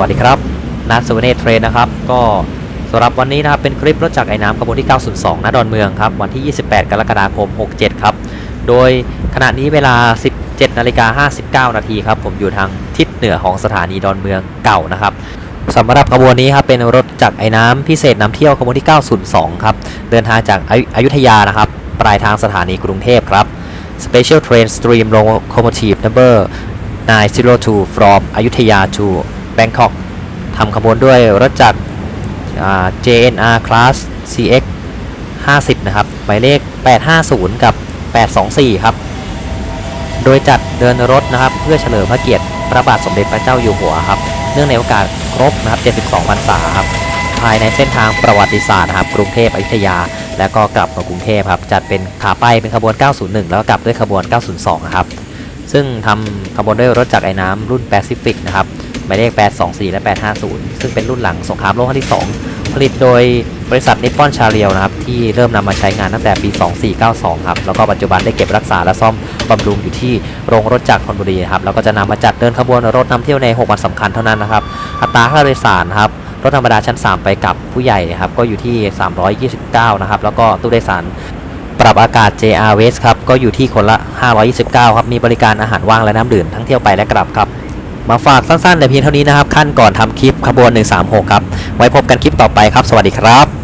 วัสดีครับนัทสุวเนศเทรนนะครับก็สำหรับวันนี้นะครับเป็นคลิปรถจักรไอ้น้ำขบวนที่ 902ณดอนเมืองครับวันที่ 28 กรกฎาคม 67 ครับ โดยขณะนี้เวลา 17นาฬิกา59 นาทีครับผมอยู่ทางทิศเหนือของสถานีดอนเมืองเก่านะครับสำหรับขบวนนี้ครับเป็นรถจักรไอ้น้ำพิเศษนำเที่ยวขบวนที่ 902 ครับเดินทางจากอยุอยุธยานะครับปลายทางสถานีกรุงเทพครับ Special Train Stream Locomotive Number 902 from อยุธยา to Bangkok ทำขบวนด้วยรถจักร JNR Class CX 50 นะครับ หมายเลข 850 กับ 824 ครับ โดยจัดเดินรถนะครับ เพื่อเฉลิมพระเกียรติพระบาทสมเด็จพระเจ้าอยู่หัวครับ เนื่องในโอกาสครบนะครับ 72 พรรษาครับ ภายในเส้นทางประวัติศาสตร์นะครับ กรุงเทพอยุธยา แล้วก็กลับมากรุงเทพครับ จัดเป็นขาไปเป็นขบวน 901 แล้วก็กลับด้วยขบวน 902 นะครับ ซึ่งทำขบวนด้วยรถจักรไอ้น้ำรุ่นแปซิฟิกนะครับ หมายเลข 824 และ 850 ซึ่งเป็นรุ่นหลังสงครามโลกครั้งที่ 2 ผลิตโดยบริษัทนิปปอนชาเรียวนะครับ ที่เริ่มนำมาใช้งานตั้งแต่ปี 2492 ครับ แล้วก็ปัจจุบันได้เก็บรักษาและซ่อมบำรุงอยู่ที่โรงรถจักรธนบุรีครับ แล้วก็จะนำมาจัดเดินขบวนรถนำเที่ยวใน 6 วันสำคัญเท่านั้นนะครับ อัตราค่าโดยสารครับรถธรรมดาชั้น 3 ไปกับผู้ใหญ่นะครับก็อยู่ที่ 329 นะครับ แล้วก็ตู้โดยสารปรับอากาศ JR West ครับก็อยู่ที่คนละ 529 ครับมีบริการอาหารว่างและน้ำดื่มทั้งเที่ยวไปและกลับครับ มาฝากสั้นๆแต่เพียงเท่านี้นะครับขั้นก่อนทำคลิปขบวน 136 ครับ ไว้พบกันคลิปต่อไปครับ สวัสดีครับ